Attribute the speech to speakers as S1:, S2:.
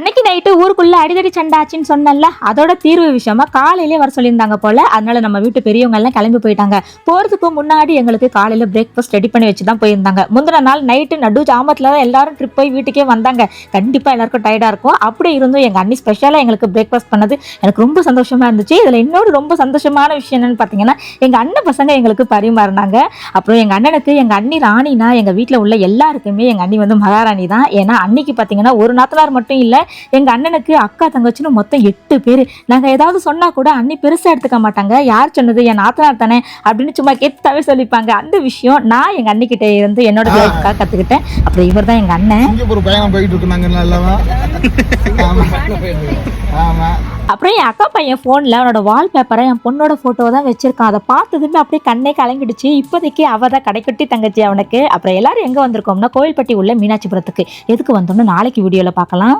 S1: அன்னைக்கு நைட்டு ஊருக்குள்ள அடிதடி சண்டாச்சின்னு சொன்னல அதோட தீர்வு விஷயமா காலையிலே வர சொல்லியிருந்தாங்க போல. அதனால நம்ம வீட்டு பெரியவங்க எல்லாம் கிளம்பி போயிட்டாங்க. போறதுக்கு முன்னாடி எங்களுக்கு காலையில பிரேக்ஃபாஸ்ட் ரெடி பண்ணி வச்சு தான் போயிருந்தாங்க. முந்தின நாள் நைட்டு நடு ஜாமத்துல தான் எல்லாரும் ட்ரிப் போய் வீட்டுக்கே வந்தாங்க. கண்டிப்பா எல்லாருக்கும் டயர்டா இருக்கும். அப்படி இருந்தும் எங்க அண்ணி ஸ்பெஷலா எங்களுக்கு பிரேக்ஃபாஸ்ட் பண்ணது. எனக்கு ரொம்ப சந்தோஷமா இருந்துச்சு. இதுல இன்னொரு ரொம்ப சந்தோஷமான விஷயம் என்னன்னு பாத்தீங்கன்னா எங்க அண்ணன் பசங்க எங்களுக்கு பரிமாறினாங்க. அப்புறம் எங்க அண்ணனுக்கு எங்க அண்ணி ராணினா எங்க வீட்டுல உள்ள எல்லாருக்குமே எங்க அண்ணி வந்து மகாராணி தான். ஏன்னா அன்னைக்கு பாத்தீங்கன்னா ஒரு நாத்தனார் மட்டும் இல்லை எங்க அண்ணனுக்கு அக்கா தங்கச்சின்னு மொத்தம் எட்டு பேர். நாங்க ஏதாவது சொன்னா கூட அண்ணி பெருசா எடுத்துக்க மாட்டாங்க. யார் சொன்னது? என் நாத்தனார் தானே அப்படின்னு சும்மா கெத்தாவே சொல்லிப்பாங்க. அந்த விஷயம் நான் எங்க அண்ணிக்கிட்ட இருந்து என்னோட லைஃப்காக கத்துக்கிட்டேன். அப்புறம் இவர் தான் எங்க அண்ணன்.
S2: போயிட்டு இருக்கு
S1: அப்புறம் என் அக்கா பையன் ஃபோனில் அவனோட வால்பேப்பரை என் பொண்ணோட ஃபோட்டோ தான் வச்சிருக்கான். அதை பார்த்ததுமே அப்படியே கண்ணே கலங்கிடுச்சு. இப்போதைக்கு அவ தான் கடைக்குட்டி தங்கச்சி அவனுக்கு. அப்புறம் எல்லாரும் எங்கே வந்திருக்கோம்னா கோயில்பட்டி உள்ள மீனாட்சிபுரத்துக்கு. எதுக்கு வந்தோம்னு நாளைக்கு வீடியோவில் பார்க்கலாம்.